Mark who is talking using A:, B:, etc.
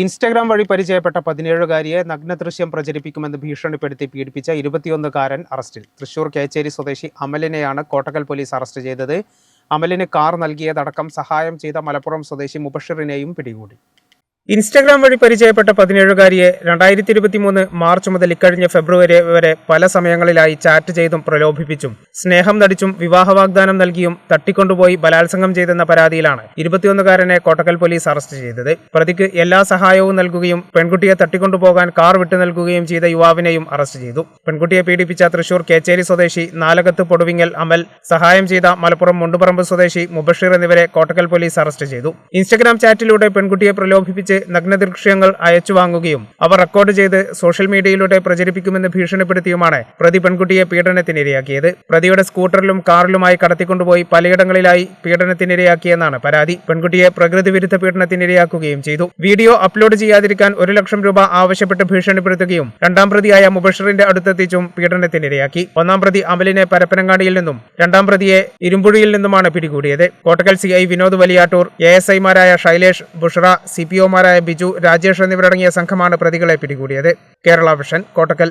A: Instagram വഴി പരിചയപ്പെട്ട പതിനേഴുകാരിയെ നഗ്നദൃശ്യം പ്രചരിപ്പിക്കുമെന്ന് ഭീഷണിപ്പെടുത്തി പീഡിപ്പിച്ച ഇരുപത്തിയൊന്നുകാരൻ അറസ്റ്റിൽ. തൃശൂർ കേച്ചേരി സ്വദേശി അമലിനെയാണ് കോട്ടക്കൽ പോലീസ് അറസ്റ്റ് ചെയ്തത്. അമലിന് കാർ നൽകിയതടക്കം സഹായം ചെയ്ത മലപ്പുറം സ്വദേശി മുബഷിറിനെയും പിടികൂടി. ഇൻസ്റ്റഗ്രാം വഴി പരിചയപ്പെട്ട പതിനേഴുകാരിയെ രണ്ടായിരത്തി ഇരുപത്തി മൂന്ന് മാർച്ച് മുതൽ ഇക്കഴിഞ്ഞ ഫെബ്രുവരി വരെ പല സമയങ്ങളിലായി ചാറ്റ് ചെയ്തും പ്രലോഭിപ്പിച്ചും സ്നേഹം നടിച്ചും വിവാഹ വാഗ്ദാനം നൽകിയും തട്ടിക്കൊണ്ടുപോയി ബലാത്സംഗം ചെയ്തെന്ന പരാതിയിലാണ് ഇരുപത്തിയൊന്നുകാരനെ കോട്ടക്കൽ പോലീസ് അറസ്റ്റ് ചെയ്തത്. പ്രതിക്ക് എല്ലാ സഹായവും നൽകുകയും പെൺകുട്ടിയെ തട്ടിക്കൊണ്ടുപോകാൻ കാർ വിട്ടു നൽകുകയും ചെയ്ത യുവാവിനെയും അറസ്റ്റ് ചെയ്തു. പെൺകുട്ടിയെ പീഡിപ്പിച്ച തൃശൂർ കേച്ചേരി സ്വദേശി നാലകത്ത് പൊടുവിങ്ങൽ അമൽ സഹായം ചെയ്ത മലപ്പുറം മുണ്ടുപറമ്പ് സ്വദേശി മുബഷീർ എന്നിവരെ കോട്ടക്കൽ പോലീസ് അറസ്റ്റ് ചെയ്തു. ഇൻസ്റ്റഗ്രാം ചാറ്റിലൂടെ പെൺകുട്ടിയെ പ്രലോഭിപ്പിച്ച് നഗ്നദൃശ്യങ്ങൾ അയച്ചു വാങ്ങുകയും അവ റെക്കോർഡ് ചെയ്ത് സോഷ്യൽ മീഡിയയിലൂടെ പ്രചരിപ്പിക്കുമെന്ന് ഭീഷണിപ്പെടുത്തിയുമാണ് പ്രതി പെൺകുട്ടിയെ പീഡനത്തിനിരയാക്കിയത്. പ്രതിയുടെ സ്കൂട്ടറിലും കാറിലുമായി കടത്തിക്കൊണ്ടുപോയി പലയിടങ്ങളിലായി പീഡനത്തിനിരയാക്കിയെന്നാണ് പരാതി. പെൺകുട്ടിയെ പ്രകൃതി വിരുദ്ധ പീഡനത്തിനിരയാക്കുകയും ചെയ്തു. വീഡിയോ അപ്ലോഡ് ചെയ്യാതിരിക്കാൻ ഒരു ലക്ഷം രൂപ ആവശ്യപ്പെട്ട് ഭീഷണിപ്പെടുത്തുകയും രണ്ടാം പ്രതിയായ മുബഷറിന്റെ അടുത്തെത്തിച്ചും പീഡനത്തിനിരയാക്കി. ഒന്നാം പ്രതി അമലിനെ പരപ്പനങ്ങാടിയിൽ നിന്നും രണ്ടാം പ്രതിയെ ഇരുമ്പുഴിയിൽ നിന്നുമാണ് പിടികൂടിയത്. Kottakkal C I Vinod Valiyattoor A S ഐമാരായ ശൈലേഷ് ബുഷറ സി പി ഒമാരായ ബിജു രാജേഷ് എന്നിവരടങ്ങിയ സംഘമാണ് പ്രതികളെ പിടികൂടിയത്. കേരള വിഷൻ കോട്ടക്കൽ.